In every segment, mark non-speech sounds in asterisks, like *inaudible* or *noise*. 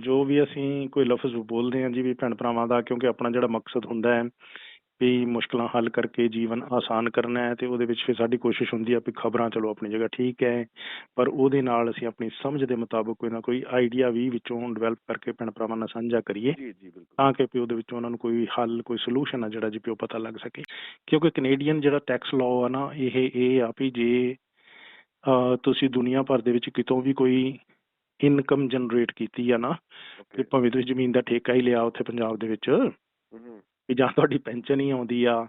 ਜੋ ਵੀ ਅਸੀਂ ਕੋਈ ਲਫ਼ਜ਼ ਬੋਲਦੇ ਹਾਂ ਜੀ ਵੀ ਭੈਣ ਭਰਾਵਾਂ ਦਾ ਕਿਉਂਕਿ ਆਪਣਾ ਜਿਹੜਾ ਮਕਸਦ ਹੁੰਦਾ ਹੈ ਵੀ ਮੁਸ਼ਕਲਾਂ ਹੱਲ ਕਰਕੇ ਜੀਵਨ ਆਸਾਨ ਕਰਨਾ ਹੈ ਤੇ ਉਹਦੇ ਵਿੱਚ ਫਿਰ ਸਾਡੀ ਕੋਸ਼ਿਸ਼ ਹੁੰਦੀ ਹੈ ਵੀ ਖਬਰਾਂ ਚਲੋ ਆਪਣੀ ਜਗ੍ਹਾ ਠੀਕ ਹੈ ਪਰ ਉਹਦੇ ਨਾਲ ਅਸੀਂ ਆਪਣੀ ਸਮਝ ਦੇ ਮੁਤਾਬਕ ਕੋਈ ਨਾ ਕੋਈ ਆਈਡੀਆ ਵੀ ਵਿੱਚੋਂ ਡਿਵੈਲਪ ਕਰਕੇ ਭੈਣ ਭਰਾਵਾਂ ਨਾਲ ਸਾਂਝਾ ਕਰੀਏ ਜੀ ਜੀ ਬਿਲਕੁਲ। ਤਾਂ ਕਿ ਵੀ ਉਹਦੇ ਵਿੱਚੋਂ ਉਹਨਾਂ ਨੂੰ ਕੋਈ ਹੱਲ ਕੋਈ ਸੋਲੂਸ਼ਨ ਆ ਜਿਹੜਾ ਜੀ ਉਹ ਪਤਾ ਲੱਗ ਸਕੇ। ਕਿਉਂਕਿ ਕੈਨੇਡੀਅਨ ਜਿਹੜਾ ਟੈਕਸ ਲਾਅ ਆ ਨਾ ਇਹ ਇਹ ਆ ਵੀ ਜੇ ਤੁਸੀਂ ਦੁਨੀਆ ਭਰ ਦੇ ਵਿੱਚ ਕਿਤੋਂ ਵੀ ਕੋਈ ਇਨਕਮ ਜਨਰੇਟ ਕੀਤੀ ਆ ਨਾ ਕਿ ਭਾਵੇਂ ਤੁਸੀਂ ਜ਼ਮੀਨ ਦਾ ਠੇਕਾ ਹੀ ਲਿਆ ਉੱਥੇ ਪੰਜਾਬ ਦੇ ਵਿੱਚ ਵੀ ਜਾਂ ਤੁਹਾਡੀ ਪੈਨਸ਼ਨ ਹੀ ਆਉਂਦੀ ਆ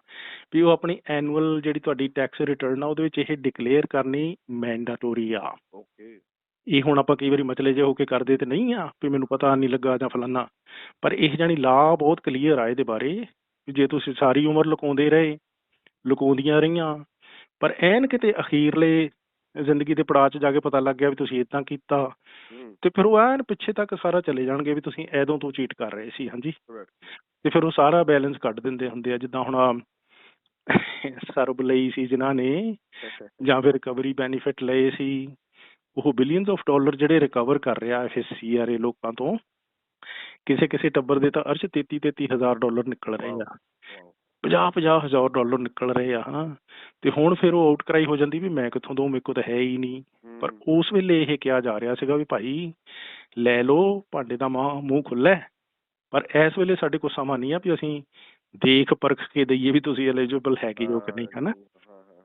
ਵੀ ਉਹ ਆਪਣੀ ਐਨੂਅਲ ਜਿਹੜੀ ਤੁਹਾਡੀ ਟੈਕਸ ਰਿਟਰਨ ਆ ਉਹਦੇ ਵਿੱਚ ਇਹ ਡਿਕਲੇਅਰ ਕਰਨੀ ਮੈਂਡੇਟੋਰੀ ਆ। ਓਕੇ ਇਹ ਹੁਣ ਆਪਾਂ ਕਈ ਵਾਰੀ ਮਚਲੇ ਜੇ ਹੋ ਕੇ ਕਰਦੇ ਤੇ ਨਹੀਂ ਆ ਵੀ ਮੈਨੂੰ ਪਤਾ ਨਹੀਂ ਲੱਗਾ ਜਾਂ ਫਲਾਨਾ ਪਰ ਇਹ ਜਾਨੀ ਲਾ ਬਹੁਤ ਕਲੀਅਰ ਆ ਇਹਦੇ ਬਾਰੇ ਜੇ ਤੁਸੀਂ ਸਾਰੀ ਉਮਰ ਲੁਕਾਉਂਦੇ ਰਹੇ ਲੁਕਾਉਂਦੀਆਂ ਰਹੀਆਂ ਪਰ ਐਨ ਕਿਤੇ ਅਖੀਰਲੇ ਜ਼ਿੰਦਗੀ ਦੇ ਪੜਾਅ 'ਚ ਜਾ ਕੇ ਪਤਾ ਲੱਗ ਗਿਆ ਵੀ ਤੁਸੀਂ ਇਦਾਂ ਕੀਤਾ। ਤੇ ਫਿਰ ਉਹ ਐਨ ਪਿੱਛੇ ਤੱਕ ਸਾਰਾ ਚਲੇ ਜਾਣਗੇ ਵੀ ਤੁਸੀਂ ਐਦੋਂ ਤੋਂ ਚੀਟ ਕਰ ਰਹੇ ਸੀ ਹਾਂਜੀ। ਤੇ ਫਿਰ ਉਹ ਸਾਰਾ ਬੈਲੈਂਸ ਕੱਢ ਦਿੰਦੇ ਹੁੰਦੇ ਆ ਜਿੱਦਾਂ ਹੁਣ ਸਰਬ ਲਈ ਸੀ ਜਿਨ੍ਹਾਂ ਨੇ *laughs* ਜਾਂ ਫਿਰ ਰਿਕਵਰੀ ਬੈਨੀਫਿਟ ਲਏ ਸੀ ਉਹ ਬਿਲੀਅਨਸ ਆਫ ਡਾਲਰ ਜਿਹੜੇ ਰਿਕਵਰ ਕਰ ਰਿਹਾ ਇਹ ਸੀਆਰਏ ਲੋਕਾਂ ਤੋਂ ਕਿਸੇ ਕਿਸੇ ਟੱਬਰ ਦੇ ਤਾਂ ਅਰਸ਼ 33 33 ਹਜ਼ਾਰ ਡਾਲਰ ਨਿਕਲ ਰਹੇ ਆ। 50 50 ਹਜ਼ਾਰ ਡਾਲਰ ਨਿਕਲ ਰਹੇ ਆ ਹਨਾ। ਤੇ ਹੁਣ ਫਿਰ ਉਹ ਆਊਟ ਕਰਾਈ ਹੋ ਜਾਂਦੀ ਵੀ ਮੈਂ ਕਿੱਥੋਂ ਦਊਂ ਮੇਰੇ ਕੋਲ ਤਾਂ ਹੈ ਹੀ ਨਹੀਂ। ਪਰ ਉਸ ਵੇਲੇ ਇਹ ਕਿਹਾ ਜਾ ਰਿਹਾ ਸੀਗਾ ਵੀ ਭਾਈ ਲੈ ਲਓ ਭਾਂਡੇ ਦਾ ਮੂੰਹ ਖੁੱਲ੍ਹਾ ਹੈ। ਪਰ ਇਸ ਵੇਲੇ ਸਾਡੇ ਕੋਲ ਸਮਾਂ ਨਹੀਂ ਆ ਵੀ ਅਸੀਂ ਦੇਖ ਪਰਖ ਕੇ ਦਈਏ ਵੀ ਤੁਸੀਂ ਐਲੀਜੀਬਲ ਹੈਗੇ ਹੋ ਕਿ ਨਹੀਂ ਹਨਾ।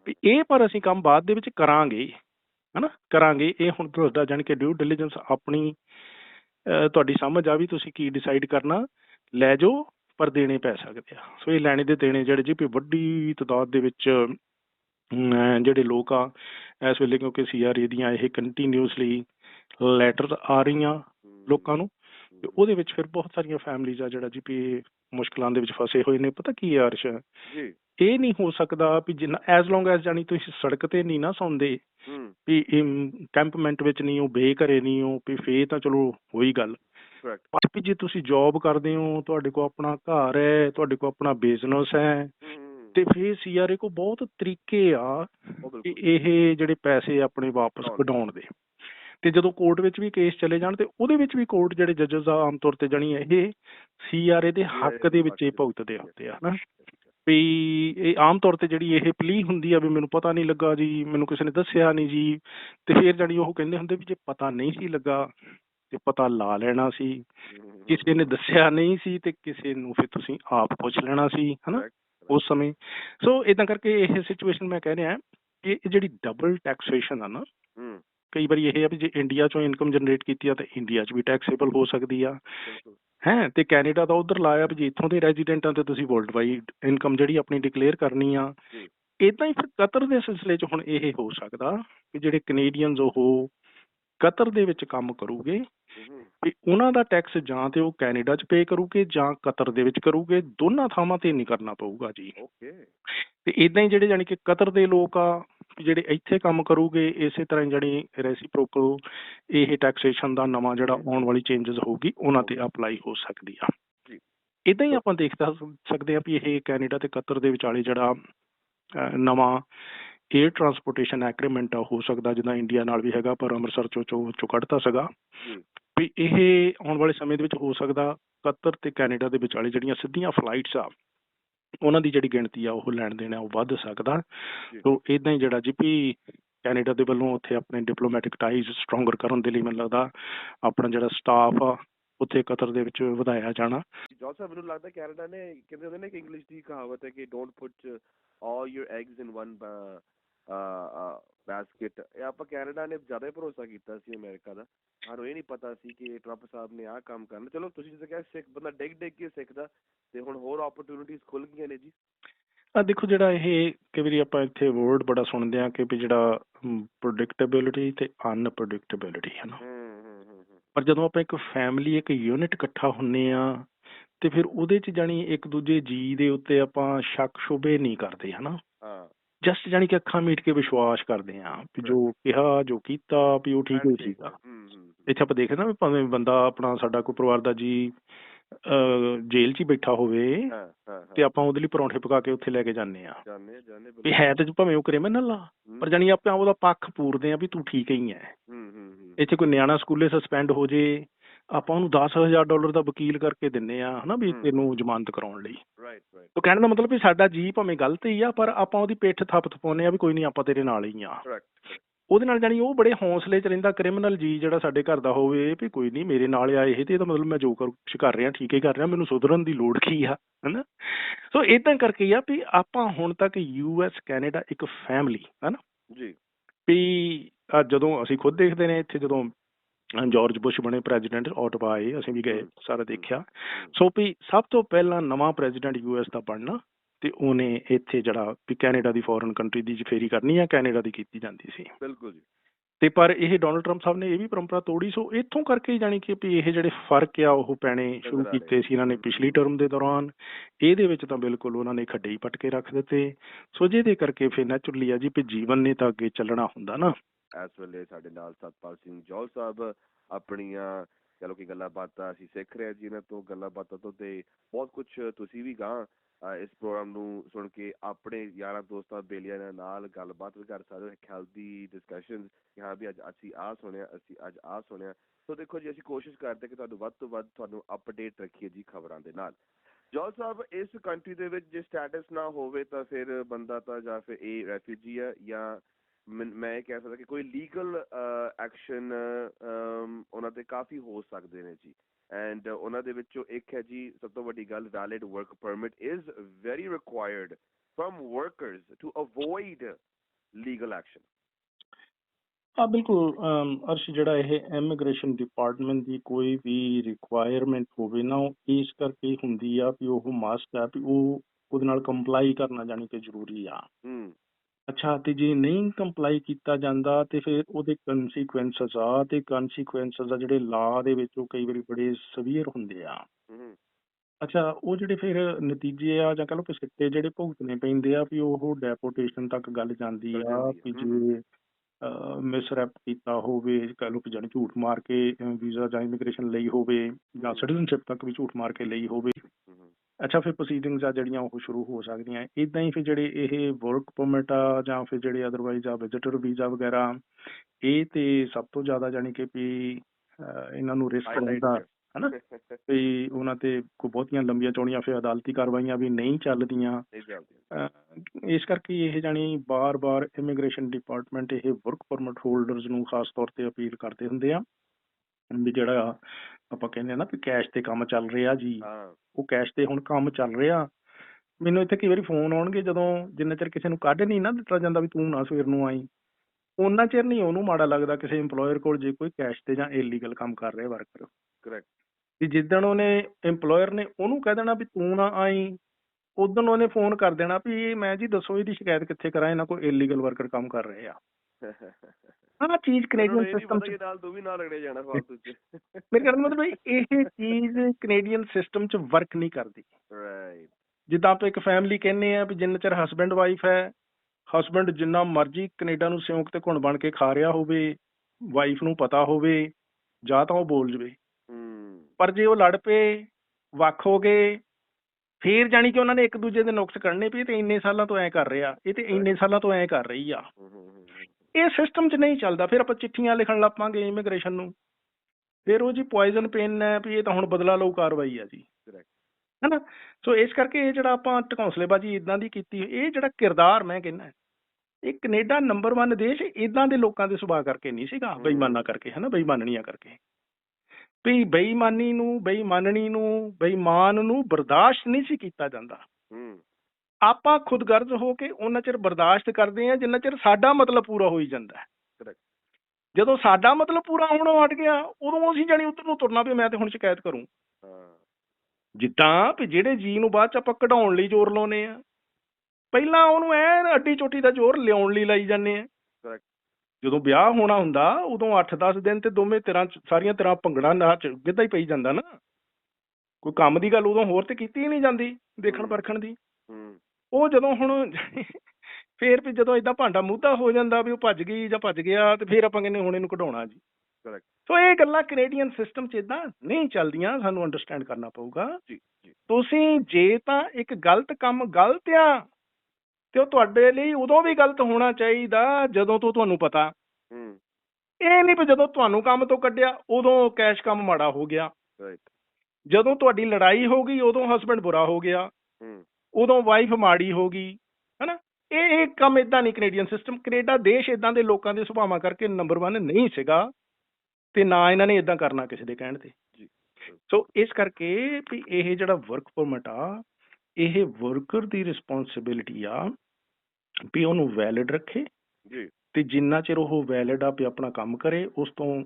ਵੀ ਇਹ ਪਰ ਅਸੀਂ ਕੰਮ ਬਾਅਦ ਦੇ ਵਿੱਚ ਕਰਾਂਗੇ ਹਨਾ। ਕਰਾਂਗੇ ਇਹ ਹੁਣ ਤੁਹਾਡਾ ਜਾਣੀ ਕਿ ਡਿਊ ਡਿਲੀਜੈਂਸ ਆਪਣੀ ਤੁਹਾਡੀ ਸਮਝ ਆ ਵੀ ਤੁਸੀਂ ਕੀ ਡਿਸਾਈਡ ਕਰਨਾ। ਲੈ ਜਾਓ ਪਰ ਦੇਣੇ ਪੈ ਸਕਦੇ ਆ। ਸੋ ਇਹ ਲੈਣੇ ਦੇ ਦੇਣੇ ਜਿਹੜੇ ਜੀ ਵੀ ਵੱਡੀ ਤਾਦਾਦ ਦੇ ਵਿੱਚ ਜਿਹੜੇ ਲੋਕ ਆ ਇਸ ਵੇਲੇ ਕਿਉਂਕਿ ਸੀਆਰਏ ਦੀਆਂ ਇਹ ਕੰਟੀਨਿਊਸਲੀ ਲੈਟਰ ਆ ਰਹੀਆਂ ਲੋਕਾਂ ਨੂੰ ਤੇ ਉਹਦੇ ਵਿੱਚ ਫਿਰ ਬਹੁਤ ਸਾਰੀਆਂ ਫੈਮਲੀਜ਼ ਆ ਜਿਹੜਾ ਜੀ ਵੀ ਇਹ ਮੁਸ਼ਕਲਾਂ ਦੇ ਵਿੱਚ ਫਸੇ ਹੋਏ ਨੇ। ਪਤਾ ਕੀ ਆ ਅਰਸ਼ ਜੀ। ਇਹ ਨਹੀਂ ਹੋ ਸਕਦਾ ਵੀ ਜਿੰਨਾ ਐਜ਼ ਲੌਂਗ ਐਜ਼ ਜਾਨੀ ਤੁਸੀਂ ਸੜਕ ਤੇ ਨਹੀਂ ਨਾ ਸੌਂਦੇ ਵੀ ਕੈਂਪਮੈਂਟ ਵਿੱਚ ਨਹੀਂ ਹੋ ਬੇਘਰੇ ਨਹੀਂ ਹੋ ਵੀ ਫੇਰ ਤਾਂ ਚਲੋ ਹੋਈ ਗੱਲ। ਕਰੈਕਟ ਵੀ ਜੇ ਤੁਸੀਂ ਜੌਬ ਕਰਦੇ ਹੋ ਤੁਹਾਡੇ ਕੋਲ ਆਪਣਾ ਘਰ ਹੈ ਤੁਹਾਡੇ ਕੋਲ ਆਪਣਾ ਬਿਜ਼ਨਸ ਹੈ ਤੇ ਫਿਰ ਸੀਆਰਏ ਕੋ ਬਹੁਤ ਤਰੀਕੇ ਆ ਕਿ ਇਹ ਜਿਹੜੇ ਪੈਸੇ ਆਪਣੇ ਵਾਪਸ ਕਢਾਉਣ। ਕਢਾਉਣ ਦੇ। ਤੇ ਜਦੋਂ ਕੋਰਟ ਵਿੱਚ ਵੀ ਕੇਸ ਚਲੇ ਜਾਣ ਤੇ ਉਹਦੇ ਵਿੱਚ ਵੀ ਕੋਰਟ ਜਿਹੜੇ ਜੱਜਸ ਆ ਆਮ ਤੌਰ ਤੇ ਜਾਣੀ ਇਹ ਸੀਆਰਏ ਦੇ ਹੱਕ ਦੇ ਵਿੱਚ ਇਹ ਭੁਗਤਦੇ ਹੁੰਦੇ ਆ ਹਨਾ? ਵੀ ਇਹ ਆਮ ਤੌਰ ਤੇ ਜਿਹੜੀ ਇਹ ਪਲੀ ਹੁੰਦੀ ਆ ਵੀ ਮੈਨੂੰ ਪਤਾ ਨਹੀਂ ਲੱਗਾ ਜੀ ਮੈਨੂੰ ਕਿਸੇ ਨੇ ਦੱਸਿਆ ਨਹੀਂ ਜੀ ਤੇ ਫਿਰ ਜਾਣੀ ਉਹ ਕਹਿੰਦੇ ਹੁੰਦੇ ਵੀ ਜੇ ਪਤਾ ਨਹੀਂ ਸੀ ਲੱਗਾ ਤੇ ਪਤਾ ਲਾ ਲੈਣਾ ਸੀ। ਕਿਸੇ ਨੇ ਦੱਸਿਆ ਨਹੀਂ ਸੀ ਤੇ ਕਿਸੇ ਨੂੰ ਫਿਰ ਤੁਸੀਂ ਆਪ ਪੁੱਛ ਲੈਣਾ ਸੀ ਹਨਾ? ਉਸ ਸਮੇਂ। ਸੋ ਇਦਾਂ ਕਰਕੇ ਇਹ ਸਿਚੁਏਸ਼ਨ ਮੈਂ ਕਹਿ ਰਿਹਾ ਕਿ ਜਿਹੜੀ ਡਬਲ ਟੈਕਸੇਸ਼ਨ ਆ ਨਾ ਕਈ ਵਾਰੀ ਇਹ ਆ ਵੀ ਜੇ ਇੰਡੀਆ ਚੋਂ ਇਨਕਮ ਜਨਰੇਟ ਕੀਤੀ ਆ ਤਾਂ ਇੰਡੀਆ 'ਚ ਵੀ ਟੈਕਸੇਬਲ ਹੋ ਸਕਦੀ ਆ। ਹੈ? ਤੇ ਕੈਨੇਡਾ ਦਾ ਉਧਰ ਲਾਇਆ ਵੀ ਇੱਥੋਂ ਦੇ ਰੈਜ਼ੀਡੈਂਟਾਂ ਤੇ ਤੁਸੀਂ ਵਰਲਡ ਵਾਈਡ ਇਨਕਮ ਜਿਹੜੀ ਆਪਣੀ ਡਿਕਲੇਅਰ ਕਰਨੀ ਆ। ਇਦਾਂ ਹੀ ਫਿਰ ਕਤਰ ਦੇ ਸਿਲਸਿਲੇ 'ਚ ਹੁਣ ਇਹ ਹੋ ਸਕਦਾ ਕਿ ਜਿਹੜੇ ਕੈਨੇਡੀਅਨਸ ਉਹ ਕਤਰ ਦੇ ਵਿੱਚ ਕੰਮ ਕਰੂਗੇ ਵੀ ਉਹਨਾਂ ਦਾ ਟੈਕਸ ਜਾਂ ਤੇ ਉਹ ਕੈਨੇਡਾ 'ਚ ਪੇ ਕਰੂਗੇ ਜਾਂ ਕਤਰ ਦੇ ਵਿੱਚ ਕਰੂਗੇ ਦੋਨਾਂ ਥਾਵਾਂ ਤੇ ਨਹੀਂ ਕਰਨਾ ਪਊਗਾ ਜੀ ਓਕੇ ਤੇ ਇਦਾਂ ਹੀ ਜਿਹੜੇ ਜਾਨੀ ਕਿ ਕਤਰ ਦੇ ਲੋਕ ਆ ਜਿਹੜੇ ਇੱਥੇ ਕੰਮ ਕਰੂਗੇ ਇਸੇ ਤਰ੍ਹਾਂ ਹੀ ਜਿਹੜੀ ਰੈਸੀਪ੍ਰੋਕਲ ਇਹ ਟੈਕਸੇਸ਼ਨ ਦਾ ਨਵਾਂ ਜਿਹੜਾ ਆਉਣ ਵਾਲੀ ਚੇਂਜਸ ਹੋਊਗੀ ਉਹਨਾਂ ਤੇ ਅਪਲਾਈ ਹੋ ਸਕਦੀ ਆ ਜੀ। ਇਦਾਂ ਹੀ ਆਪਾਂ ਦੇਖ ਸਕਦੇ ਆ ਵੀ ਇਹ ਕੈਨੇਡਾ ਤੇ ਕਤਰ ਦੇ ਵਿਚਾਲੇ ਜਿਹੜਾ ਨਵਾਂ 에ਅਰ ਟਰਾਂਸਪੋਰਟੇਸ਼ਨ ਐਗਰੀਮੈਂਟ ਆ ਹੋ ਸਕਦਾ ਜਿੱਦਾਂ ਇੰਡੀਆ ਨਾਲ ਵੀ ਹੈਗਾ ਪਰ ਅੰਮ੍ਰਿਤਸਰ ਚੋਂ ਚੋਂ ਚੋਂ ਕੱਢਤਾ ਸੀਗਾ। ਵੀ ਇਹ ਆਉਣ ਵਾਲੇ ਸਮੇਂ ਦੇ ਵਿੱਚ ਹੋ ਸਕਦਾ ਕਤਰ ਤੇ ਕੈਨੇਡਾ ਦੇ ਵਿਚਾਲੇ ਜਿਹੜੀਆਂ ਸਿੱਧੀਆਂ ਫਲਾਈਟਸ ਆ ਉਹਨਾਂ ਦੀ ਜਿਹੜੀ ਗਿਣਤੀ ਆ ਉਹ ਲੈਣ ਦੇਣ ਆ ਉਹ ਵੱਧ ਸਕਦਾ। ਸੋ ਇਦਾਂ ਹੀ ਜਿਹੜਾ ਜੀਪੀ ਕੈਨੇਡਾ ਦੇ ਵੱਲੋਂ ਉੱਥੇ ਆਪਣੇ ਡਿਪਲੋਮੈਟਿਕ ਟਾਈਜ਼ ਸਟਰੋਂਗਰ ਕਰਨ ਦੇ ਲਈ ਮੈਨੂੰ ਲੱਗਦਾ ਆਪਣਾ ਜਿਹੜਾ ਸਟਾਫ ਆ ਉੱਥੇ ਕਤਰ ਦੇ ਵਿੱਚ ਵਧਾਇਆ ਜਾਣਾ ਜੋਸ ਸਾਹਿਬ ਮੈਨੂੰ ਲੱਗਦਾ ਕੈਨੇਡਾ ਨੇ ਕਹਿੰਦੇ ਹੁੰਦੇ ਨੇ ਕਿ ਇੰਗਲਿਸ਼ ਦੀ ਕਹਾਵਤ ਹੈ ਕਿ don't put all your eggs in one basket ਇਹ ਆਪਾਂ ਕੈਨੇਡਾ ਨੇ ਜ਼ਿਆਦਾ ਭਰੋਸਾ ਕੀਤਾ ਸੀ ਅਮਰੀਕਾ ਦਾ। ਸਾਨੂੰ ਇਹ ਨਹੀਂ ਪਤਾ ਸੀ ਕਿ ਟਰੰਪ ਸਾਹਿਬ ਨੇ ਆਹ ਕੰਮ ਕਰਨਾ। ਚਲੋ ਤੁਸੀਂ ਜਿਵੇਂ ਕਿਹਾ ਸਿੱਖ ਬੰਦਾ ਡਿੱਗ ਡਿੱਗ ਕੇ ਸਿੱਖਦਾ ਤੇ ਹੁਣ ਹੋਰ ਓਪਰਚੁਨਿਟੀਜ਼ ਖੁੱਲ ਗਈਆਂ ਨੇ ਜੀ। ਆ ਦੇਖੋ ਜਿਹੜਾ ਇਹ ਕਈ ਵਾਰੀ ਆਪਾਂ ਇੱਥੇ ਵਰਡ ਬੜਾ ਸੁਣਦੇ ਆ ਕਿ ਵੀ ਜਿਹੜਾ ਪ੍ਰੈਡਿਕਟੇਬਿਲਿਟੀ ਤੇ ਅਨਪ੍ਰੈਡਿਕਟੇਬਿਲਿਟੀ ਹੈ ਨਾ। ਪਰ ਜਦੋਂ ਆਪਾਂ ਇੱਕ ਫੈਮਿਲੀ ਇੱਕ ਯੂਨਿਟ ਇਕੱਠਾ ਹੁੰਨੇ ਆ ਤੇ ਫਿਰ ਉਹਦੇ ਚ ਜਾਣੀ ਇੱਕ ਦੂਜੇ ਜੀ ਦੇ ਉੱਤੇ ਆਪਾਂ ਸ਼ੱਕ ਸ਼ੁਬੇ ਨਹੀਂ ਕਰਦੇ ਹਨਾ ਜਸਟ ਜਾਣੀ ਕਿ ਅੱਖਾਂ ਮੀਟ ਕੇ ਵਿਸ਼ਵਾਸ ਕਰਦੇ ਆ ਵੀ ਜੋ ਕਿਹਾ ਜੋ ਕੀਤਾ ਵੀ ਉਹ ਠੀਕ ਹੀ ਸੀਗਾ ਇੱਥੇ ਆਪਾਂ ਦੇਖਦੇ ਨਾ ਭਾਵੇਂ ਬੰਦਾ ਆਪਣਾ ਸਾਡਾ ਕੋਈ ਪਰਿਵਾਰ ਦਾ ਜੀ ਜੇਲ੍ਹ 'ਚ ਹੀ ਬੈਠਾ ਹੋਵੇ ਤੇ ਆਪਾਂ ਉਹਦੇ ਲਈ ਪਰੌਂਠੇ ਪਕਾ ਕੇ ਉੱਥੇ ਲੈ ਕੇ ਜਾਂਦੇ ਆ ਵੀ ਹੈ ਤੇ ਭਾਵੇਂ ਉਹ ਕ੍ਰਿਮੀਨਲ ਆ ਪਰ ਜਾਣੀ ਆਪਾਂ ਉਹਦਾ ਪੱਖ ਪੂਰਦੇ ਆ ਵੀ ਤੂੰ ਠੀਕ ਹੂੰ ਹੂੰ। ਇੱਥੇ ਕੋਈ ਨਿਆਣਾ ਸਕੂਲੇ ਸਸਪੈਂਡ ਹੋ ਜੇ ਆਪਾਂ ਉਹਨੂੰ 10000 ਡਾਲਰ ਦਾ ਵਕੀਲ ਕਰਕੇ ਦਿੰਨੇ ਆ ਹਨਾ ਵੀ। ਤੈਨੂੰ ਜ਼ਮਾਨਤ ਕਰਾਉਣ ਲਈ। ਰਾਈਟ ਰਾਈਟ ਤਾਂ ਕਹਿਣ ਦਾ ਮਤਲਬ ਵੀ ਸਾਡਾ ਜੀ ਭਾਵੇਂ ਗਲਤ ਹੀ ਆ ਪਰ ਆਪਾਂ ਉਹਦੀ ਪਿੱਠ ਥੱਪ ਥਪਾਉਂਦੇ ਆ ਵੀ ਕੋਈ ਨਹੀਂ ਆਪਾਂ ਤੇਰੇ ਨਾਲ ਹੀ ਆ। ਕਰੈਕਟ ਉਹਦੇ ਨਾਲ ਜਾਨੀ ਉਹ ਬੜੇ ਹੌਸਲੇ 'ਚ ਰਹਿੰਦਾ ਕ੍ਰਿਮੀਨਲ ਜੀ ਜਿਹੜਾ ਸਾਡੇ ਘਰ ਦਾ ਹੋਵੇ ਵੀ ਕੋਈ ਨਹੀਂ ਮੇਰੇ ਨਾਲ ਆ ਇਹ ਤੇ ਇਹਦਾ ਮਤਲਬ ਮੈਂ ਜੋ ਕਰ ਕੁਛ ਕਰ ਰਿਹਾ ਠੀਕ ਹੀ ਕਰ ਰਿਹਾ ਮੈਨੂੰ ਸੁਧਰਨ ਦੀ ਲੋੜ ਕੀ ਆ ਹਨਾ? ਸੋ ਇਦਾਂ ਕਰਕੇ ਆ ਵੀ ਆਪਾਂ ਹੁਣ ਤੱਕ ਯੂਐਸ ਕੈਨੇਡਾ ਇੱਕ ਫੈਮਿਲੀ ਹਨਾ? ਜੀ। ਵੀ ਜਦੋਂ ਅਸੀਂ ਖੁਦ ਦੇਖਦੇ ਨੇ ਇੱਥੇ ਜਦੋਂ ਜਾਰਜ ਬੁਸ਼ ਬਣੇ ਪ੍ਰੈਜ਼ੀਡੈਂਟ ਆਟਵਾ ਆਏ ਅਸੀਂ ਵੀ ਗਏ ਸਾਰਾ ਦੇਖਿਆ। ਸੋ ਵੀ ਸਭ ਤੋਂ ਪਹਿਲਾਂ ਨਵਾਂ ਪ੍ਰੈਜ਼ੀਡੈਂਟ ਯੂਐਸ ਦਾ ਬਣਨਾ ਤੇ ਉਹਨੇ ਇੱਥੇ ਜਿਹੜਾ ਵੀ ਕੈਨੇਡਾ ਦੀ ਫੋਰਨ ਕੰਟਰੀ ਦੀ ਫੇਰੀ ਕਰਨੀ ਆ ਕੈਨੇਡਾ ਦੀ ਕੀਤੀ ਜਾਂਦੀ ਸੀ। ਬਿਲਕੁਲ ਜੀ। ਤੇ ਪਰ ਇਹ ਡੋਨਲਡ ਟਰੰਪ ਸਾਹਿਬ ਨੇ ਇਹ ਵੀ ਪਰੰਪਰਾ ਤੋੜੀ ਸੋ ਇੱਥੋਂ ਕਰਕੇ ਹੀ ਜਾਣੀ ਕਿ ਵੀ ਇਹ ਜਿਹੜੇ ਫ਼ਰਕ ਆ ਉਹ ਪੈਣੇ ਸ਼ੁਰੂ ਕੀਤੇ ਸੀ ਇਹਨਾਂ ਨੇ ਪਿਛਲੀ ਟਰਮ ਦੇ ਦੌਰਾਨ। ਇਹਦੇ ਵਿੱਚ ਤਾਂ ਬਿਲਕੁਲ ਉਹਨਾਂ ਨੇ ਖੱਡੇ ਹੀ ਪਟਕੇ ਰੱਖ ਦਿੱਤੇ। ਸੋ ਜਿਹਦੇ ਕਰਕੇ ਫਿਰ ਨੈਚੁਰਲੀ ਆ ਜੀ ਵੀ ਜੀਵਨ ਨੇ ਤਾਂ ਅੱਗੇ ਚੱਲਣਾ ਹੁੰਦਾ ਨਾ। ਇਸ ਵੇਲੇ ਸਾਡੇ ਨਾਲ ਸਤਪਾਲ ਸਿੰਘ ਜੌਲ ਸਾਹਿਬ, ਆਪਣੀਆਂ ਚਲੋ ਕਿ ਗੱਲਾਂ ਬਾਤਾਂ ਅਸੀਂ ਸਿੱਖ ਰਹੇ ਜੀ, ਇਹਨਾਂ ਤੋਂ ਗੱਲਾਂ ਬਾਤਾਂ ਤੋਂ ਤੇ ਬਹੁਤ ਕੁਝ ਤੁਸੀਂ ਵੀ ਗਾਂ ਇਸ ਪ੍ਰੋਗਰਾਮ ਨੂੰ ਸੁਣ ਕੇ ਆਪਣੇ ਯਾਰਾਂ ਦੋਸਤਾਂ ਬੇਲੀਆਂ ਨਾਲ ਗੱਲਬਾਤ ਵੀ ਕਰ ਸਕਦੇ ਹੋ ਖਿਆਲ ਡਿਸਕਸ਼ਨ ਕਿ ਹਾਂ ਵੀ ਅੱਜ ਅਸੀਂ ਆਹ ਸੁਣਿਆ, ਅਸੀਂ ਅੱਜ ਆਹ ਸੁਣਿਆ। ਸੋ ਦੇਖੋ ਜੀ, ਅਸੀਂ ਕੋਸ਼ਿਸ਼ ਕਰਦੇ ਕਿ ਤੁਹਾਨੂੰ ਵੱਧ ਤੋਂ ਵੱਧ ਤੁਹਾਨੂੰ ਅਪਡੇਟ ਰੱਖੀਏ ਜੀ ਖਬਰਾਂ ਦੇ ਨਾਲ। ਜੋਲ ਸਾਹਿਬ, ਇਸ ਕੰਟਰੀ ਦੇ ਵਿੱਚ ਜੇ ਸਟੇਟਸ ਨਾ ਹੋਵੇ ਤਾਂ ਫਿਰ ਬੰਦਾ ਤਾਂ ਜਾਂ ਫਿਰ ਇਹ ਰੈਫਿਊਜੀ ਆ ਜਾਂ ਮੈਨ- ਮੈਂ ਇਹ ਕਹਿ ਸਕਦਾ ਕਿ ਕੋਈ ਲੀਗਲ ਐਕਸ਼ਨ ਉਹਨਾਂ ਤੇ ਕਾਫੀ ਹੋ ਸਕਦੇ ਨੇ ਜੀ। ਐਂਡ ਉਹਨਾਂ ਦੇ ਵਿੱਚੋਂ ਇੱਕ ਹੈ ਜੀ ਸਭ ਤੋਂ ਵੱਡੀ ਗੱਲ valid work permit is very required firm workers to avoid legal action ਹਾਂ ਬਿਲਕੁਲ ਅਰਸ਼ ਜਿਹੜਾ ਇਹ ਇਮੀਗ੍ਰੇਸ਼ਨ ਡਿਪਾਰਟਮੈਂਟ ਦੀ ਕੋਈ ਵੀ ਰਿਕੁਆਇਰਮੈਂਟ ਹੋਵੇ ਨਾ ਉਹ ਇਸ ਕਰਕੇ ਹੁੰਦੀ ਆ ਵੀ ਉਹ ਮਸਟ ਆ ਵੀ ਉਹ ਉਹਦੇ ਨਾਲ ਕੰਪਲਾਈ ਕਰਨਾ ਜਾਣੀ ਕਿ ਜ਼ਰੂਰੀ ਆ। ਹੂੰ। ਅੱਛਾ ਤੇ ਜੇ ਨਹੀਂ ਕੰਪਲਾਈ ਕੀਤਾ ਜਾਂਦਾ ਤੇ ਫਿਰ ਉਹਦੇ ਕਨਸੀਕੁਐਂਸਸ ਆ ਤੇ ਕਨਸੀਕੁਐਂਸਸ ਆ ਜਿਹੜੇ ਲਾ ਦੇ ਵਿੱਚ ਉਹ ਕਈ ਵਾਰੀ ਬੜੇ ਸਵੀਅਰ ਹੁੰਦੇ ਆ ਹੂੰ ਅੱਛਾ ਉਹ ਜਿਹੜੇ ਫਿਰ ਨਤੀਜੇ ਆ ਜਾਂ ਕਹ ਲਓ ਕਿ ਸਿੱਟੇ ਜਿਹੜੇ ਭੁਗਤਣੇ ਪੈਂਦੇ ਆ ਵੀ ਉਹ ਡੈਪੋਟੇਸ਼ਨ ਤੱਕ ਗੱਲ ਜਾਂਦੀ ਆ ਜਾਂਦੀ ਵੀ। ਜੇ ਮਿਸਰੈਪ ਕੀਤਾ ਹੋਵੇ ਕਹ ਲਓ ਕਿ ਜਾਣੀ ਝੂਠ ਮਾਰ ਕੇ ਵੀਜ਼ਾ ਜਾਂ ਇਮੀਗ੍ਰੇਸ਼ਨ ਲਈ ਹੋਵੇ ਜਾਂ ਸਿਟੀਜ਼ਨਸ਼ਿਪ ਤੱਕ ਵੀ ਝੂਠ ਮਾਰ ਕੇ ਲਈ ਹੋਵੇ ਹੂੰ ਅੱਛਾ ਫਿਰ ਪ੍ਰੋਸੀਡਿੰਗਸ ਆ ਜਿਹੜੀਆਂ ਉਹ ਸ਼ੁਰੂ ਹੋ ਸਕਦੀਆਂ। ਇਦਾਂ ਹੀ ਫਿਰ ਜਿਹੜੇ ਇਹ ਵਰਕ ਪਰਮਿਟ ਆ ਜਾਂ ਫਿਰ ਜਿਹੜੇ ਅਦਰਵਾਈਜ਼ ਆ ਵਿਜ਼ਿਟਰ ਵੀਜ਼ਾ ਵਗੈਰਾ ਇਹ ਤੇ ਸਭ ਤੋਂ ਜ਼ਿਆਦਾ ਜਾਣੀ ਕਿ ਵੀ ਇਹਨਾਂ ਨੂੰ ਰਿਸਕ ਹੁੰਦਾ ਹਨਾ? *laughs* ਵੀ ਉਹਨਾਂ ਤੇ ਕੋਈ ਬਹੁਤੀਆਂ ਲੰਬੀਆਂ ਚੌੜੀਆਂ ਫਿਰ ਅਦਾਲਤੀ ਕਾਰਵਾਈਆਂ ਵੀ ਨਹੀਂ ਚੱਲਦੀਆਂ। ਇਸ ਕਰਕੇ ਇਹ ਜਾਣੀ ਬਾਰ-ਬਾਰ ਇਮੀਗ੍ਰੇਸ਼ਨ ਡਿਪਾਰਟਮੈਂਟ ਇਹ ਵਰਕ ਪਰਮਿਟ ਹੋਲਡਰਸ ਨੂੰ ਖਾਸ ਤੌਰ ਤੇ ਅਪੀਲ ਕਰਦੇ ਹੁੰਦੇ ਆ। ਵੀ ਜਿਹੜਾ ਆਪਾਂ ਕਹਿੰਦੇ ਆ ਨਾ ਵੀ ਕੈਸ਼ ਤੇ ਕੰਮ ਚੱਲ ਰਿਹਾ ਜੀ ਹਾਂ। ਉਹ ਕੈਸ਼ ਤੇ ਹੁਣ ਕੰਮ ਚੱਲ ਰਿਹਾ। ਮੈਨੂੰ ਇੱਥੇ ਕਈ ਵਾਰੀ ਫੋਨ ਆਉਣਗੇ ਜਦੋਂ ਜਿੰਨਾ ਚਿਰ ਕਿਸੇ ਨੂੰ ਕੱਢ ਨਹੀਂ ਨਾ ਦਿੱਤਾ ਜਾਂਦਾ ਵੀ ਤੂੰ ਨਾ ਸਵੇਰ ਨੂੰ ਆਈ। ਉਹਨਾਂ ਚਿਰ ਨਹੀਂ ਉਹਨੂੰ ਮਾੜਾ ਲੱਗਦਾ ਕਿਸੇ EMPLOYER ਕੋਲ ਜੇ ਕੋਈ ਕੈਸ਼ ਤੇ ਜਾਂ ਇਲੀਗਲ ਕੰਮ ਕਰ ਰਿਹਾ ਵਰਕਰ ਕਰੈਕਟ ਵੀ ਜਿੱਦਣ ਉਹਨੇ EMPLOYER ਨੇ ਉਹਨੂੰ ਕਹਿ ਦੇਣਾ ਵੀ ਤੂੰ ਨਾ ਆਈ ਉਦੋਂ ਉਹਨੇ ਫੋਨ ਕਰ ਦੇਣਾ ਵੀ ਮੈਂ ਜੀ ਦੱਸੋ ਇਹਦੀ ਸ਼ਿਕਾਇਤ ਕਿੱਥੇ ਕਰਾਂ ਇਹਨਾਂ ਕੋਈ ਇਲੀਗਲ ਵਰਕਰ ਕੰਮ ਕਰ ਰਹੇ ਆ। *laughs* ਆਹ ਚੀਜ਼ ਕੈਨੇਡੀਅਨ ਸਿਸਟਮ ਕਿ ਨਾਲ ਤੂੰ ਵੀ ਨਾਲ ਰਗੜੇ ਜਾਣਾ ਫਾਲਤੂ ਚ। ਮੇਰੇ ਕਹਿਣ ਦਾ ਮਤਲਬ ਇਹ ਇਹ ਚੀਜ਼ ਕੈਨੇਡੀਅਨ ਸਿਸਟਮ 'ਚ ਵਰਕ ਨਹੀਂ ਕਰਦੀ। ਰਾਈਟ ਜਿੱਦਾਂ ਆਪਾਂ ਇੱਕ ਫੈਮਿਲੀ ਕਹਿੰਦੇ ਆ ਵੀ ਜਿੰਨਾ ਚਿਰ ਹਸਬੰਡ ਵਾਈਫ ਹੈ ਹਸਬੰਡ ਜਿੰਨਾ ਮਰਜ਼ੀ ਕੈਨੇਡਾ ਨੂੰ ਸਿਉਂਕ ਤੇ ਘੁਣ ਬਣ ਕੇ ਖਾ ਰਿਹਾ ਹੋਵੇ ਵਾਈਫ ਨੂੰ ਪਤਾ ਹੋਵੇ ਜਾਂ ਤਾਂ ਉਹ ਬੋਲ ਜਵੇ। ਪਰ ਜੇ ਉਹ ਲੜ ਪਏ ਵੱਖ ਹੋ ਗਏ ਫੇਰ ਜਾਣੀ ਕਿ ਉਹਨਾਂ ਨੇ ਇੱਕ ਦੂਜੇ ਦੇ ਨੁਕਸ ਕੱਢਣੇ ਪਏ ਤੇ ਇੰਨੇ ਸਾਲਾਂ ਤੋਂ ਐ ਕਰ ਰਿਹਾ ਇਹ ਤੇ ਇੰਨੇ ਸਾਲਾਂ ਤੋਂ ਐ ਕਰ ਰਹੀ ਆ। ਇਹ ਸਿਸਟਮ 'ਚ ਨਹੀਂ ਚੱਲਦਾ। ਫਿਰ ਆਪਾਂ ਚਿੱਠੀਆਂ ਲਿਖਣ ਲੱਪਾਂਗੇ ਇਮੀਗ੍ਰੇਸ਼ਨ ਨੂੰ। ਫਿਰ ਉਹ ਜੀ ਪੋਇਜ਼ਨ ਪੈਨ ਹੈ ਵੀ ਇਹ ਤਾਂ ਹੁਣ ਬਦਲਾ ਲਊ ਕਾਰਵਾਈ ਆ ਜੀ। ਹੈਨਾ? ਸੋ ਇਸ ਕਰਕੇ ਇਹ ਜਿਹੜਾ ਆਪਾਂ ਢਕੌਂਸਲੇਬਾਜ਼ੀ ਇਦਾਂ ਦੀ ਕੀਤੀ ਇਹ ਜਿਹੜਾ ਕਿਰਦਾਰ ਮੈਂ ਕਹਿੰਦਾ ਇਹ ਕੈਨੇਡਾ ਨੰਬਰ 1 ਦੇਸ਼ ਇਦਾਂ ਦੇ ਲੋਕਾਂ ਦੇ ਸੁਭਾਅ ਕਰਕੇ ਨਹੀਂ ਸੀਗਾ। ਬੇਈਮਾਨਾਂ ਕਰਕੇ ਹੈਨਾ? ਬੇਈਮਾਨਣੀਆਂ ਕਰਕੇ। ਵੀ ਬੇਈਮਾਨੀ ਨੂੰ ਬੇਈਮਾਨਣੀ ਨੂੰ ਬੇਈਮਾਨ ਨੂੰ ਬਰਦਾਸ਼ਤ ਨਹੀਂ ਸੀ ਕੀਤਾ ਜਾਂਦਾ। ਹੂੰ। ਆਪਾਂ ਖੁਦਗਰਜ਼ ਹੋ ਕੇ ਉਹਨਾਂ ਚਿਰ ਬਰਦਾਸ਼ਤ ਕਰਦੇ ਆ ਜਿੰਨਾ ਚਿਰ ਸਾਡਾ ਮਤਲਬ ਪੂਰਾ ਹੋਈ ਜਾਂਦਾ ਹੈ। ਜਦੋਂ ਸਾਡਾ ਮਤਲਬ ਪੂਰਾ ਹੋਣੋਂ ਹਟ ਗਿਆ ਉਦੋਂ ਅਸੀਂ ਜਾਣੀ ਉੱਧਰ ਨੂੰ ਤੁਰਨਾ ਵੀ ਮੈਂ ਤੇ ਹੁਣ ਸ਼ਿਕਾਇਤ ਕਰੂੰ ਜਿੱਦਾਂ ਵੀ ਜਿਹੜੇ ਜੀ ਨੂੰ ਬਾਅਦ ਚ ਆਪਾਂ ਕਢਾਉਣ ਲਈ ਜ਼ੋਰ ਲਾਉਨੇ ਆ ਪਹਿਲਾਂ ਉਹਨੂੰ ਐ ਅੱਡੀ ਚੋਟੀ ਦਾ ਜ਼ੋਰ ਲਿਆਉਣ ਲਈ ਲਾਈ ਜਾਂਦੇ ਆ. ਜਦੋਂ ਵਿਆਹ ਹੋਣਾ ਹੁੰਦਾ ਉਦੋਂ 8-10 ਦਿਨ ਤੇ ਦੋਵੇਂ ਤਰ੍ਹਾਂ ਸਾਰੀਆਂ ਤਰ੍ਹਾਂ ਭੰਗੜਾ ਨਾਚ ਗਿੱਧਾ ਹੀ ਪਈ ਜਾਂਦਾ ਨਾ ਕੋਈ ਕੰਮ ਦੀ ਗੱਲ ਉਦੋਂ ਹੋਰ ਤੇ ਕੀਤੀ ਹੀ ਨਹੀਂ ਜਾਂਦੀ ਦੇਖਣ। ਪਰਖਣ ਦੀ ਉਹ ਜਦੋਂ ਹੁਣ ਫੇਰ ਵੀ ਜਦੋਂ ਇਦਾਂ ਭਾਂਡਾ ਮੁੱਧਾ ਹੋ ਜਾਂਦਾ ਵੀ ਉਹ ਭੱਜ ਗਈ ਜਾਂ ਭੱਜ ਗਿਆ ਤੇ ਫੇਰ ਆਪਾਂ ਕਹਿੰਦੇ ਹੁਣ ਇਹਨੂੰ ਕਢਾਉਣਾ ਜੀ। ਕਰੈਕਟ ਸੋ ਇਹ ਗੱਲਾਂ ਕੈਨੇਡੀਅਨ ਸਿਸਟਮ 'ਚ ਇਦਾਂ ਨਹੀਂ ਚੱਲਦੀਆਂ ਸਾਨੂੰ ਅੰਡਰਸਟੈਂਡ ਕਰਨਾ ਪਊਗਾ। ਜੀ ਤੁਸੀਂ ਜੇ ਤਾਂ ਇੱਕ ਗਲਤ ਕੰਮ ਗਲਤ ਆ ਤੇ ਉਹ ਤੁਹਾਡੇ ਲਈ ਉਦੋਂ ਵੀ ਗਲਤ ਹੋਣਾ ਚਾਹੀਦਾ ਜਦੋਂ ਤੋਂ ਤੁਹਾਨੂੰ ਪਤਾ। ਹੂੰ। ਇਹ ਨਹੀਂ ਵੀ ਜਦੋਂ ਤੁਹਾਨੂੰ ਕੰਮ ਤੋਂ ਕੱਢਿਆ ਉਦੋਂ ਕੈਸ਼ ਕੰਮ ਮਾੜਾ ਹੋ ਗਿਆ। ਰਾਈਟ ਜਦੋਂ ਤੁਹਾਡੀ ਲੜਾਈ ਹੋ ਗਈ ਉਦੋਂ ਹਸਬੰਡ ਬੁਰਾ ਹੋ ਗਿਆ। ਹੂੰ। ਉਦੋਂ ਵਾਈਫ ਮਾੜੀ ਹੋ ਗਈ ਹਨਾ? ਇਹ ਇਹ ਕੰਮ ਇਦਾਂ ਨਹੀਂ ਕੈਨੇਡੀਅਨ ਸਿਸਟਮ ਕੈਨੇਡਾ ਦੇਸ਼ ਇਦਾਂ ਦੇ ਲੋਕਾਂ ਦੇ ਸੁਭਾਵਾਂ ਕਰਕੇ ਨੰਬਰ 1 ਨਹੀਂ ਸੀਗਾ ਤੇ ਨਾ ਇਹਨਾਂ ਨੇ ਇਦਾਂ ਕਰਨਾ ਕਿਸੇ ਦੇ ਕਹਿਣ ਤੇ। ਜੀ ਸੋ ਇਸ ਕਰਕੇ ਵੀ ਇਹ ਜਿਹੜਾ ਵਰਕ ਪਰਮਿਟ ਆ ਇਹ ਵਰਕਰ ਦੀ ਰਿਸਪੌਂਸਿਬਿਲਿਟੀ ਆ ਵੀ ਉਹਨੂੰ ਵੈਲਿਡ ਰੱਖੇ ਜੀ। ਤੇ ਜਿੰਨਾ ਚਿਰ ਉਹ ਵੈਲਿਡ ਆ ਵੀ ਆਪਣਾ ਕੰਮ ਕਰੇ ਉਸ ਤੋਂ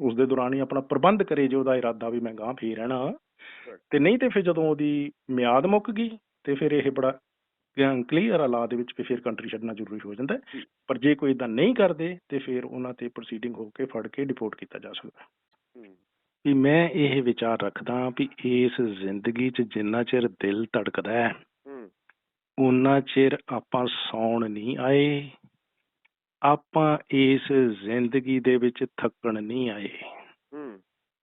ਉਸ ਦੇ ਦੌਰਾਨ ਹੀ ਆਪਣਾ ਪ੍ਰਬੰਧ ਕਰੇ ਜੇ ਉਹਦਾ ਇਰਾਦਾ ਵੀ ਮੈਂ ਗਾਂ ਫੇਰ ਰਹਿਣਾ। ਤੇ ਨਹੀਂ ਤੇ ਫਿਰ ਜਦੋਂ ਉਹਦੀ ਮਿਆਦ ਮੁੱਕ ਗਈ ਤੇ ਫਿਰ ਇਹ ਬੜਾ ਕਲੀਅਰ ਲਾ ਦੇ ਵਿੱਚ ਫਿਰ ਕੰਟਰੀ ਛੱਡਣਾ ਜ਼ਰੂਰੀ ਹੋ ਜਾਂਦਾ। ਪਰ ਜੇ ਕੋਈ ਇਦਾਂ ਨਹੀਂ ਕਰਦੇ ਤੇ ਫਿਰ ਉਹਨਾਂ ਤੇ ਪ੍ਰੋਸੀਡਿੰਗ ਹੋ ਕੇ ਫੜ ਕੇ ਡਿਪੋਰਟ ਕੀਤਾ ਜਾ ਸਕਦਾ। ਵੀ ਮੈਂ ਇਹ ਵਿਚਾਰ ਰੱਖਦਾ ਵੀ ਇਸ ਜ਼ਿੰਦਗੀ 'ਚ ਜਿੰਨਾ ਚਿਰ ਦਿਲ ਧੜਕਦਾ ਹੈ ਉਨਾ ਚਿਰ ਆਪਾਂ ਸੌਣ ਨਹੀਂ ਆਏ ਆਪਾਂ ਇਸ ਜ਼ਿੰਦਗੀ ਦੇ ਵਿੱਚ ਥੱਕਣ ਨਹੀਂ ਆਏ।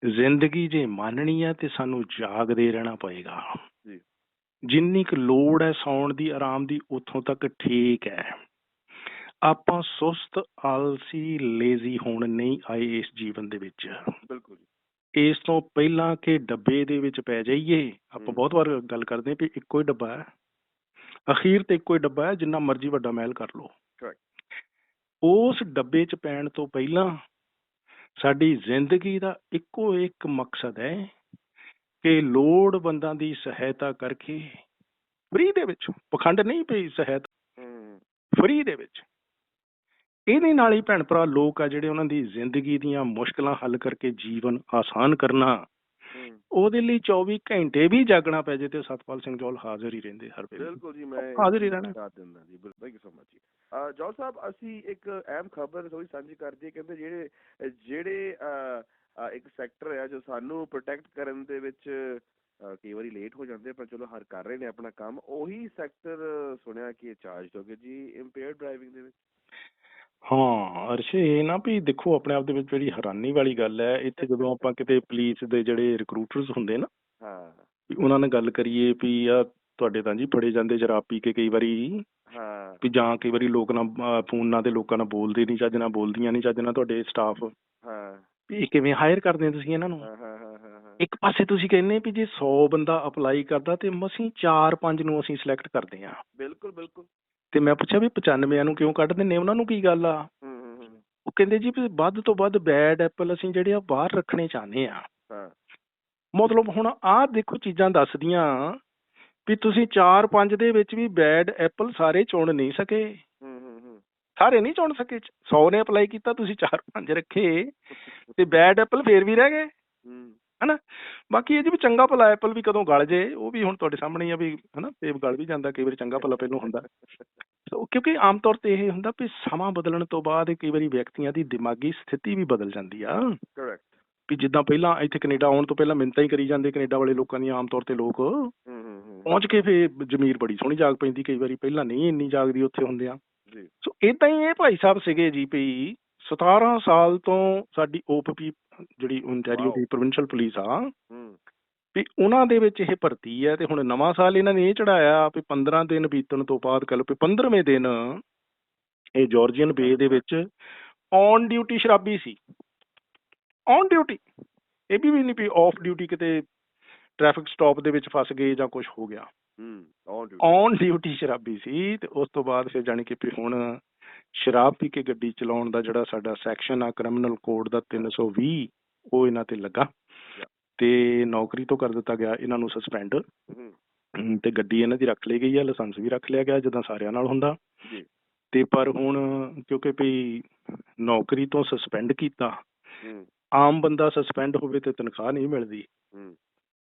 ਜ਼ਿੰਦਗੀ ਜੇ ਮੰਨਣੀ ਆ ਤੇ ਸਾਨੂੰ ਜਾਗਦੇ ਰਹਿਣਾ ਪਏਗਾ। ਜਿੰਨੀ ਕੁ ਲੋੜ ਹੈ ਸੌਣ ਦੀ ਆਰਾਮ ਦੀ ਉੱਥੋਂ ਤੱਕ ਠੀਕ ਹੈ। ਆਪਾਂ ਸੁਸਤ ਆਲਸੀ ਲੇਜ਼ੀ ਹੋਣ ਨਹੀਂ ਆਏ ਇਸ ਜੀਵਨ ਦੇ ਵਿੱਚ। ਬਿਲਕੁਲ ਇਸ ਤੋਂ ਪਹਿਲਾਂ ਕਿ ਡੱਬੇ ਦੇ ਵਿੱਚ ਪੈ ਜਾਈਏ ਆਪਾਂ। ਬਹੁਤ ਵਾਰ ਗੱਲ ਕਰਦੇ ਹਾਂ ਵੀ ਇੱਕੋ ਹੀ ਡੱਬਾ ਹੈ। ਅਖੀਰ ਤੇ ਇੱਕੋ ਹੀ ਡੱਬਾ ਹੈ ਜਿੰਨਾ ਮਰਜ਼ੀ ਵੱਡਾ ਮਹਿਲ ਕਰ ਲਓ. ਉਸ ਡੱਬੇ 'ਚ ਪੈਣ ਤੋਂ ਪਹਿਲਾਂ ਸਾਡੀ ਜ਼ਿੰਦਗੀ ਦਾ ਇੱਕੋ ਇੱਕ ਮਕਸਦ ਹੈ ਕਿ ਲੋੜਵੰਦਾਂ ਦੀ ਸਹਾਇਤਾ ਕਰਕੇ ਫ੍ਰੀ ਦੇ ਵਿੱਚ ਪਖੰਡ ਨਹੀਂ ਪਈ ਸਹਾਇਤਾ ਫ੍ਰੀ ਦੇ ਵਿੱਚ। ਇਹਦੇ ਨਾਲ ਹੀ ਭੈਣ ਭਰਾ ਲੋਕ ਆ ਜਿਹੜੇ ਉਹਨਾਂ ਦੀ ਜ਼ਿੰਦਗੀ ਦੀਆਂ ਮੁਸ਼ਕਲਾਂ ਹੱਲ ਕਰਕੇ ਜੀਵਨ ਆਸਾਨ ਕਰਨਾ ਉਹਦੇ ਲਈ 24 ਘੰਟੇ ਵੀ ਜਾਗਣਾ ਪੈ ਜੇ ਤੇ ਸਤਪਾਲ ਸਿੰਘ ਜੋਲ ਹਾਜ਼ਰ ਹੀ ਰਹਿੰਦੇ ਹਰ ਵੇਲੇ। ਬਿਲਕੁਲ ਜੀ ਮੈਂ ਹਾਜ਼ਰ ਹੀ ਰਹਿਣਾ। ਸਾਥ ਦਿੰਦਾ ਜੀ ਬਿਲਕੁਲ ਥੈਂਕ ਯੂ ਸੋ ਮਚ ਜੀ। ਜੋਲ ਸਾਹਿਬ ਅਸੀਂ ਇੱਕ ਅਹਿਮ ਖਬਰ ਥੋੜੀ ਸਾਂਝੀ ਕਰਦੇ ਕਹਿੰਦੇ ਜਿਹੜੇ ਜਿਹੜੇ ਇੱਕ ਸੈਕਟਰ ਹੈ ਜੋ ਸਾਨੂੰ ਪ੍ਰੋਟੈਕਟ ਕਰਨ ਦੇ ਵਿੱਚ ਕਈ ਵਾਰੀ ਲੇਟ ਹੋ ਜਾਂਦੇ ਪਰ ਚਲੋ ਹਰ ਕਰ ਰਹੇ ਨੇ ਆਪਣਾ ਕੰਮ। ਉਹੀ ਸੈਕਟਰ ਸੁਣਿਆ ਕਿ ਚਾਰਜ ਹੋ ਗਏ ਜੀ ਇੰਪੇਅਰਡ ਡਰਾਈਵਿੰਗ ਦੇ ਵਿੱਚ। ਹਾਂ ਅਰਸ਼ੇ ਇਹ ਨਾ ਵੀ ਦੇਖੋ ਆਪਣੇ ਆਪ ਦੇ ਵਿੱਚ ਜਿਹੜੀ ਹੈਰਾਨੀ ਵਾਲੀ ਗੱਲ ਹੈ ਇੱਥੇ ਜਦੋਂ ਆਪਾਂ ਕਿਤੇ ਪੁਲਿਸ ਦੇ ਜਿਹੜੇ ਰਿਕਰੂਟਰਸ ਹੁੰਦੇ ਨਾ ਹਾਂ। ਉਹਨਾਂ ਨਾਲ ਗੱਲ ਕਰੀਏ ਵੀ ਆ ਤੁਹਾਡੇ ਤਾਂ ਜੀ ਫੜੇ ਜਾਂਦੇ ਸ਼ਰਾਬ ਪੀ ਕੇ ਕਈ ਵਾਰੀ ਹਾਂ। ਵੀ ਜਾਂ ਕਈ ਵਾਰੀ ਲੋਕ ਨਾ ਫੋਨਾਂ ਤੇ ਲੋਕਾਂ ਨਾਲ ਬੋਲਦੇ ਨਹੀਂ ਚੱਜ ਨਾਲ ਬੋਲਦੀਆਂ ਨਹੀਂ ਚੱਜ ਨਾਲ ਤੁਹਾਡੇ ਸਟਾਫ ਹਾਂ। ਵੀ ਇਹ ਕਿਵੇਂ ਹਾਇਰ ਕਰਦੇ ਤੁਸੀਂ ਇਹਨਾਂ ਨੂੰ? ਹਾਂ ਹਾਂ ਹਾਂ ਹਾਂ ਹਾਂ। ਇੱਕ ਪਾਸੇ ਤੁਸੀਂ ਕਹਿੰਦੇ ਵੀ ਜੇ 100 ਬੰਦਾ ਅਪਲਾਈ ਕਰਦਾ ਤੇ ਮਸੀਂ 4-5 ਨੂੰ ਅਸੀਂ ਸਿਲੈਕਟ ਕਰਦੇ ਹਾਂ। ਬਿਲਕੁਲ ਬਿਲਕੁਲ। ਤੇ ਮੈਂ ਪੁੱਛਿਆ ਵੀ 95 ਨੂੰ ਕਿਉਂ ਕੱਢ ਦਿੰਦੇ ਉਹਨਾਂ ਨੂੰ ਕੀ ਗੱਲ ਆ? ਉਹ ਕਹਿੰਦੇ ਜੀ ਵੀ ਵੱਧ ਤੋਂ ਵੱਧ ਬੈਡ ਐਪਲ ਅਸੀਂ ਜਿਹੜੇ ਆ ਬਾਹਰ ਰੱਖਣੇ ਚਾਹੁੰਦੇ ਆ ਮਤਲਬ ਹੁਣ ਆਹ ਦੇਖੋ ਚੀਜ਼ਾਂ ਦੱਸਦੀਆਂ ਵੀ ਤੁਸੀਂ 4-5 ਦੇ ਵਿੱਚ ਵੀ ਬੈਡ ਐਪਲ ਸਾਰੇ ਚੁਣ ਨਹੀਂ ਸਕੇ। ਸਾਰੇ ਨਹੀਂ ਚੁਣ ਸਕੇ। 100 ਨੇ ਅਪਲਾਈ ਕੀਤਾ ਤੁਸੀਂ 4-5 ਰੱਖੇ। ਤੇ ਬੈਡ ਐਪਲ ਫੇਰ ਵੀ ਰਹਿ ਗਏ। ਹਨਾ? ਬਾਕੀ ਇਹ ਜੀ ਵੀ ਚੰਗਾ ਭਲਾ ਐਪਲ ਵੀ ਕਦੋਂ ਗਲ ਜੇ ਉਹ ਵੀ ਹੁਣ ਤੁਹਾਡੇ ਸਾਹਮਣੇ ਆ ਵੀ ਹਨਾ ਸੇਬ ਗਲ ਵੀ ਜਾਂਦਾ ਕਈ ਵਾਰੀ ਚੰਗਾ ਭਲਾ ਪਹਿਲੋਂ ਹੁੰਦਾ। ਸੋ ਕਿਉਂਕਿ ਆਮ ਤੌਰ ਤੇ ਇਹ ਹੁੰਦਾ ਵੀ ਸਮਾਂ ਬਦਲਣ ਤੋਂ ਬਾਅਦ ਕਈ ਵਾਰੀ ਵਿਅਕਤੀਆਂ ਦੀ ਦਿਮਾਗੀ ਸਥਿਤੀ ਵੀ ਬਦਲ ਜਾਂਦੀ ਆ। ਕਰੈਕਟ ਵੀ ਜਿੱਦਾਂ ਪਹਿਲਾਂ ਇੱਥੇ ਕੈਨੇਡਾ ਆਉਣ ਤੋਂ ਪਹਿਲਾਂ ਮਿੰਤਾਂ ਹੀ ਕਰੀ ਜਾਂਦੇ ਕੈਨੇਡਾ ਵਾਲੇ ਲੋਕਾਂ ਦੀਆਂ ਆਮ ਤੌਰ ਤੇ ਲੋਕ। ਹੂੰ ਹੂੰ ਹੂੰ। ਪਹੁੰਚ ਕੇ ਫੇ ਜ਼ਮੀਰ ਬੜੀ ਸੋਹਣੀ ਜਾਗ ਪੈਂਦੀ ਕਈ ਵਾਰੀ ਪਹਿਲਾਂ ਨਹੀਂ ਇੰਨੀ ਜਾਗਦੀ ਉੱਥੇ ਹੁੰਦੇ ਆ। ਇਦਾਂ ਹੀ ਇਹ ਭਾਈ ਸਾਹਿਬ ਸੀਗੇ ਜੀ ਵੀ 17 ਸਾਲ ਤੋਂ ਸਾਡੀ ਓਪੀਪੀ ਜਿਹੜੀ ਓਨਟਾਰੀਓ ਦੀ. ਪ੍ਰੋਵਿੰਸ਼ੀਅਲ ਪੁਲਿਸ ਆ ਹੂੰ। ਵੀ ਉਹਨਾਂ ਦੇ ਵਿੱਚ ਇਹ ਭਰਤੀ ਹੈ ਤੇ ਹੁਣ ਨਵਾਂ ਸਾਲ ਇਹਨਾਂ ਨੇ ਇਹ ਚੜਾਇਆ ਵੀ 15 ਦਿਨ ਬੀਤਣ ਤੋਂ ਬਾਅਦ ਕੱਲ ਵੀ 15ਵੇਂ ਦਿਨ ਇਹ ਜਾਰਜੀਅਨ ਬੇ ਦੇ ਵਿੱਚ ਔਨ ਡਿਊਟੀ ਸ਼ਰਾਬੀ ਸੀ। ਔਨ ਡਿਊਟੀ ਇਹ ਵੀ ਨਹੀਂ ਵੀ ਆਫ ਡਿਊਟੀ ਕਿਤੇ ਟ੍ਰੈਫਿਕ ਸਟਾਪ ਦੇ ਵਿੱਚ ਫਸ ਗਏ ਜਾਂ ਕੁਝ ਹੋ ਗਿਆ। ਹੂੰ ਔਨ ਡਿਊਟੀ ਔਨ ਡਿਊਟੀ ਸ਼ਰਾਬੀ ਸੀ ਤੇ ਉਸ ਤੋਂ ਬਾਅਦ ਫਿਰ ਜਾਣੀ ਕਿ ਵੀ ਹੁਣ ਸ਼ਰਾਬ ਪੀ ਕੇ ਗੱਡੀ ਚਲਾਉਣ ਦਾ ਜਿਹੜਾ ਸਾਡਾ ਸੈਕਸ਼ਨ ਆ ਕ੍ਰਿਮੀਨਲ ਕੋਡ ਦਾ 320 ਉਹ ਇਹਨਾਂ ਤੇ ਲੱਗਾ। ਤੇ ਨੌਕਰੀ ਤੋਂ ਕਰ ਦਿੱਤਾ ਗਿਆ ਇਹਨਾਂ ਨੂੰ ਸਸਪੈਂਡ ਤੇ ਗੱਡੀ ਇਹਨਾਂ ਦੀ ਰੱਖ ਲਈ ਗਈ ਆ ਲਾਇਸੈਂਸ ਵੀ ਰੱਖ ਲਿਆ ਗਿਆ ਜਿੱਦਾਂ ਸਾਰਿਆਂ ਨਾਲ ਹੁੰਦਾ। ਜੀ। ਤੇ ਪਰ ਹੁਣ ਕਿਉਂਕਿ ਵੀ ਨੌਕਰੀ ਤੋਂ ਸਸਪੈਂਡ ਕੀਤਾ ਆਮ ਬੰਦਾ ਸਸਪੈਂਡ ਹੋਵੇ ਤੇ ਤਨਖਾਹ ਨਹੀਂ ਮਿਲਦੀ।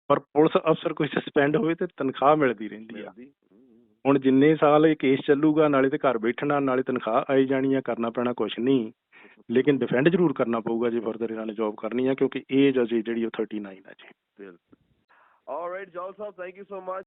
ਪਰ ਪੁਲਿਸ ਅਫਸਰ ਕੋਈ ਸਸਪੈਂਡ ਹੋਵੇ ਤੇ ਤਨਖਾਹ ਮਿਲਦੀ ਰਹਿੰਦੀ ਆ। ਹੁਣ ਜਿੰਨੇ ਸਾਲ ਇਹ ਕੇਸ ਚੱਲੂਗਾ, ਨਾਲੇ ਤੇ ਘਰ ਬੈਠਣਾ, ਨਾਲੇ ਤਨਖਾਹ ਆਈ ਜਾਣੀ ਆ, ਕਰਨਾ ਪੈਣਾ ਕੁਛ ਨਹੀਂ। ਲੇਕਿਨ ਡਿਫੈਂਡ ਜ਼ਰੂਰ ਕਰਨਾ ਪਊਗਾ ਜੇ ਫਰਦਰ ਇਹਨਾਂ ਨੇ ਜੌਬ ਕਰਨੀ ਆ, ਕਿਉਂਕਿ ਏਜ ਅਜੇ ਜਿਹੜੀ ਉਹ 39 ਆ ਜੀ। Alright Jol sahib thank you so much